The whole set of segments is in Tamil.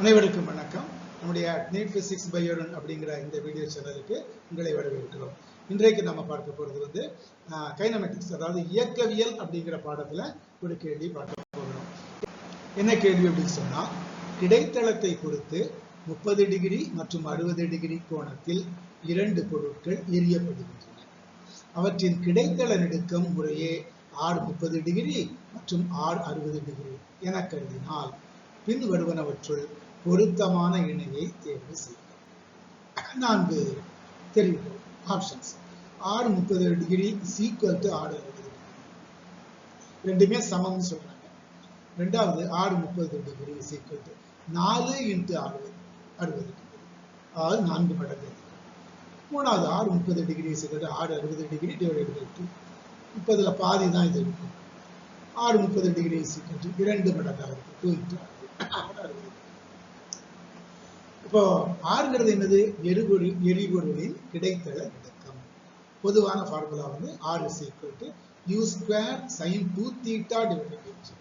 அனைவருக்கும் வணக்கம். நம்முடைய நீட் பிசிக்ஸ் பயோடன் அப்படிங்கிற இந்த வீடியோ சேனலுக்கு உங்களை வரவேற்கிறோம். இன்றைக்கு நம்ம பார்க்க போகிறது வந்து கைனமெட்டிக்ஸ் அதாவது இயக்கவியல் அப்படிங்கிற பாடத்தில் ஒரு கேள்வி பார்க்க போகிறோம் என்ன கேள்வி அப்படின்னு சொன்னா கிடைத்தளத்தை பொறுத்து முப்பது டிகிரி மற்றும் அறுபது டிகிரி கோணத்தில் இரண்டு பொருட்கள் எரியப்படுகின்றன அவற்றின் கிடைத்தள நெடுக்கம் முறையே ஆர் முப்பது டிகிரி மற்றும் ஆர் அறுபது டிகிரி என கருதினால் பின் வருவனவற்றுள் பொருத்தமான இணையை தேர்வு செய்க. நான்கு தெரிவு ஆப்ஷன்ஸ் ஆறு முப்பது டிகிரி சீக்வல் டு ஆறு அறுபது ரெண்டுமே சமம்னு சொல்றாங்க. ரெண்டாவது ஆறு முப்பது டிகிரி சீக்வல் டு நாலு இன்ட்டு அறுபது அறுபது அதாவது நான்கு மடங்கு. மூணாவது ஆறு முப்பது டிகிரி சீக்வல் ஆறு அறுபது டிகிரி டிவைடட் பை டூ முப்பதுல பாதி தான் இது இருக்கும். ஆறு முப்பது டிகிரி சீக்வல் இரண்டு மடங்காக இருக்கும். டூ இன்ட்டு இப்போ ஆறுங்கிறது என்னது? எரிபொருள் எரிபொருளில் கிடைத்தள விளக்கம். பொதுவான ஃபார்முலா வந்து R is equal to U square sine two theta divided by G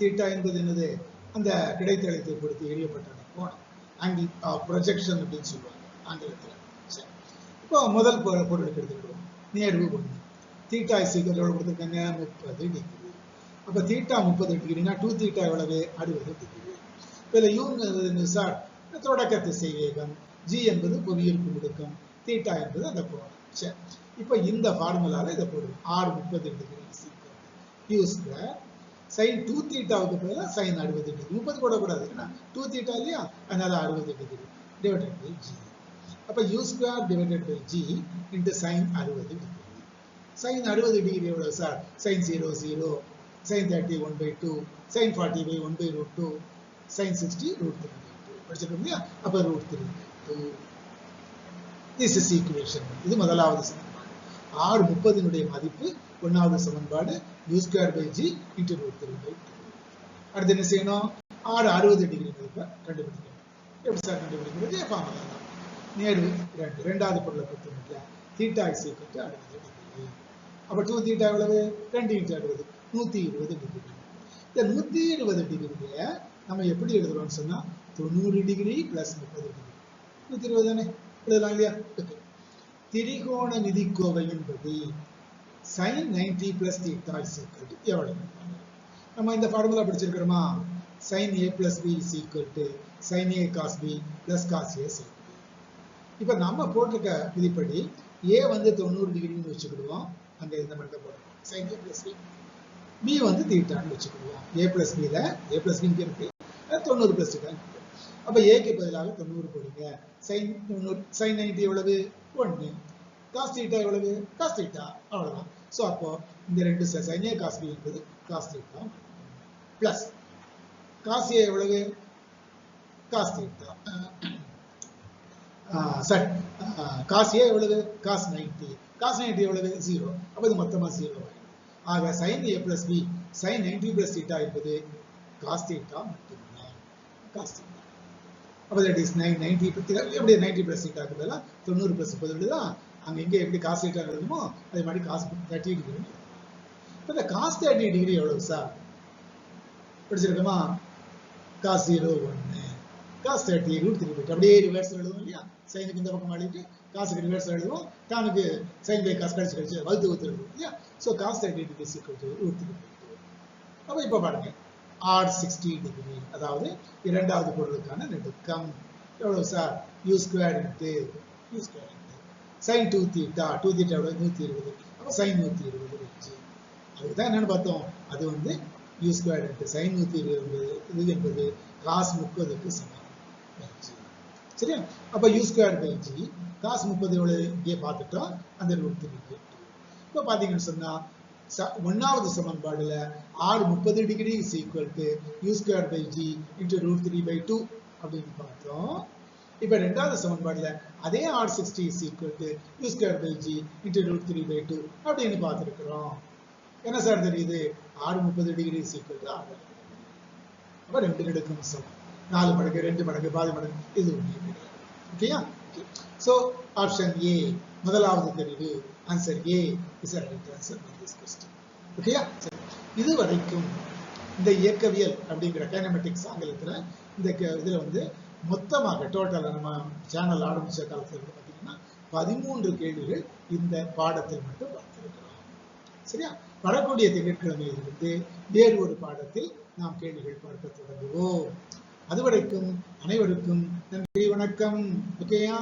theta என்பது என்னது? அந்த கிடைத்தளத்தை பொறுத்து எரியப்பட்ட கோணம் ஆங்கிள் ப்ரொஜெக்ஷன் அப்படின்னு சொல்லுவாங்க. ஆங்கிலத்தில் சரி. இப்போ முதல் பொருளுக்கு எடுத்துக்கிடுவோம் நேர்வு ஒன்று தீட்டா இஸ் எவ்வளோ கொடுத்துருக்காங்க? முப்பது டிகிரி அப்போ தீட்டா முப்பது டிகிரினா டூ தீட்டா எவ்வளவு? அறுபது டிகிரி இதில் யூங்கிறது சார் தொடக்க திசை வேகம் ஜி என்பது புவியீர்ப்பு முடுக்கம் தீட்டா என்பது அந்த கோணம் சரி. இப்போ இந்த ஃபார்முலால இதை போடுவோம். ஆறு முப்பது degree U square sine two தீட்டாவுக்கு பதிலாக சைன் அறுபது டிகிரி முப்பது போடக்கூடாது. ஏன்னா டூ தீட்டா இல்லையா? அதனால அறுபது டிகிரி டிவைடட் பை ஜி அப்போ U square divided by G into sine அறுபது டிகிரி சைன் அறுபது டிகிரி எவ்வளோ sir sine zero zero sin 30 1 by 2, sin 40 by 1 by root 2, sin 60 root 3 by 2. படிச்சிருக்கோம் இல்லையா? அப்போ root 3 by 2. This is equation. இது முதலாவது சமன்பாடு. ஆறு முப்பதினுடைய மதிப்பு ஒன்றாவது சமன்பாடு u square by g into root 3 by 2. அடுத்து என்ன செய்யணும்? ஆறு அறுபது டிகிரி மதிப்பை கண்டுபிடிக்கணும். எப்படி சார் கண்டுபிடிக்கிறது? ஃபார்முலா தான். நேர்வு ரெண்டு ரெண்டாவது பொருளை பொறுத்த முடியல தீட்டா இஸ் ஈக்குவல் டு அறுபது டிகிரி அப்போ டூ தீட்டா எவ்வளவு? ரெண்டு இன்ட்டு அறுபது. நூற்றி இருபது டிகிரி இந்த நூற்றி இருபது டிகிரியில நம்ம எப்படி எழுதுறோம்னு சொன்னா தொண்ணூறு டிகிரி பிளஸ் முப்பது டிகிரி நூற்றி இருபது தானே? எழுதலாம் இல்லையா? திரிகோண நிதி கோவையின் படி sine ninety plus theta is equal to எவ்வளவு? நம்ம இந்த formula படிச்சிருக்கிறோமா? Sine A plus B is equal to sine A cos B plus cos A sine இப்போ நம்ம போட்டிருக்க விதிப்படி ஏ வந்து தொண்ணூறு டிகிரின்னு வச்சுக்கிடுவோம். அங்க இந்த மட்டும் போடுறோம் sine A plus B B வந்து தீட்டான்னு வச்சுக்கோங்க. ஏ பிளஸ் பியில் ஏ பிளஸ் பிங்க இருக்கு. தொண்ணூறு பிளஸ் தீட்டா அப்போ ஏக்கு பதிலாக தொண்ணூறு போடுங்க. சைன் தொண்ணூறு சைன் நைன்டி எவ்வளவு? ஒன்று காஸ் தீட்டா எவ்வளவு? காஸ் தீட்டா அவ்வளவுதான். ஸோ அப்போ இந்த ரெண்டு சைன் ஏ காஸ் பி என்பது cos theta plus cos A எவ்வளவு? காஸ் தீட்டா சரி காஸ் ஏ எவ்வளவு? காஸ் நைன்டி காஸ் நைன்டி எவ்வளவு? ஜீரோ அப்போ இது மொத்தமாக ஜீரோ ஆக sine A plus B sine ninety plus theta என்பது காஸ் தீட்டா மட்டுமே காஸ் தீட்டா அப்போ தட் இஸ் நைன் நைன்டி எப்படி நைன்டி பிளஸ் தீட்டாக்கு பதிலாக தொண்ணூறு பிளஸ் முப்பது எழுதலாம் அங்கே இங்கே எப்படி காஸ் தீட்டா எழுதுமோ அதே மாதிரி காசு தேர்ட்டி டிகிரி இப்போ இந்த காஸ் தேர்ட்டி டிகிரி எவ்வளவு சார் படிச்சிருக்கோமா? காஸ் ஜீரோ ஒன்று காஸ் தேர்ட்டி ரூட் த்ரீ அப்படியே ரிவர்ஸ் எழுதுவோம் இல்லையா? சைனுக்கு இந்த பக்கம் ஆடிட்டு காசுக்கு ரிவர்ஸ் எழுதுவோம். தானுக்கு சைன் பை காசு கழிச்சு கழிச்சு வகுத்து வகுத்து எழுதுவோம் இல்லையா ஸோ காசு ஐடென்டிட்டி டிகிரி சீக்கிரம் டு அப்போ இப்போ பாருங்க. ஆர் சிக்ஸ்டி டிகிரி அதாவது இரண்டாவது பொருளுக்கான நெடுக்கம் எவ்வளவு sir U square into U square into sine two theta two theta எவ்வளோ நூற்றி இருபது. அப்போ சைன் நூற்றி இருபது அதுக்கு அதுதான் என்னென்னு பார்த்தோம். அது வந்து யூ ஸ்கொயர் இன்ட்டு சைன் நூற்றி இருபது. இது என்பது காசு முப்பதுக்கு சமம். சரியா? அப்போ யூ ஸ்கொயர் பை ஜி காசு முப்பது எவ்வளவு இங்கே பார்த்துட்டோம் அந்த இருபத்தி த்ரீ பை இப்போ பார்த்தீங்கன்னு சொன்னா ச- ஒன்றாவது சமன்பாடுல ஆறு முப்பது degree is equal to U square by G into root three by two அப்படின்னு பார்த்தோம். இப்போ ரெண்டாவது சமன்பாடுல அதே R sixty is equal to U square by G into root three by two அப்படின்னு பார்த்துருக்குறோம். என்ன சார் தெரியுது? ஆறு முப்பது டிகிரி இஸ் ஈக்குவல் டு ஆறு. அப்போ ரெண்டு நெடுக்கும் சமம். நாலு மடங்கு ரெண்டு மடங்கு பாதி மடங்கு இது ஒன்று ஓகேயா? So ஆப்ஷன் ஏ முதலாவது தெரிவு. Answer A is right answer this question ஓகேயா இது வரைக்கும் இந்த இயக்கவியல் அப்படிங்கிற கைனமெட்டிக்ஸ் ஆங்கிலத்துல இந்த இதில் இதுல வந்து மொத்தமாக டோட்டலாக நம்ம சேனல் ஆரம்பிச்ச காலத்தில் இருந்து பார்த்தீங்கன்னா பதிமூன்று கேள்விகள் இந்த பாடத்தில் மட்டும் பார்த்திருக்கிறோம் சரியா? வரக்கூடிய திங்கட்கிழமையிலிருந்து வேறு ஒரு பாடத்தில் நாம் கேள்விகள் பார்க்க தொடங்குவோம். அதுவரைக்கும் அனைவருக்கும் நன்றி வணக்கம். ஓகேயா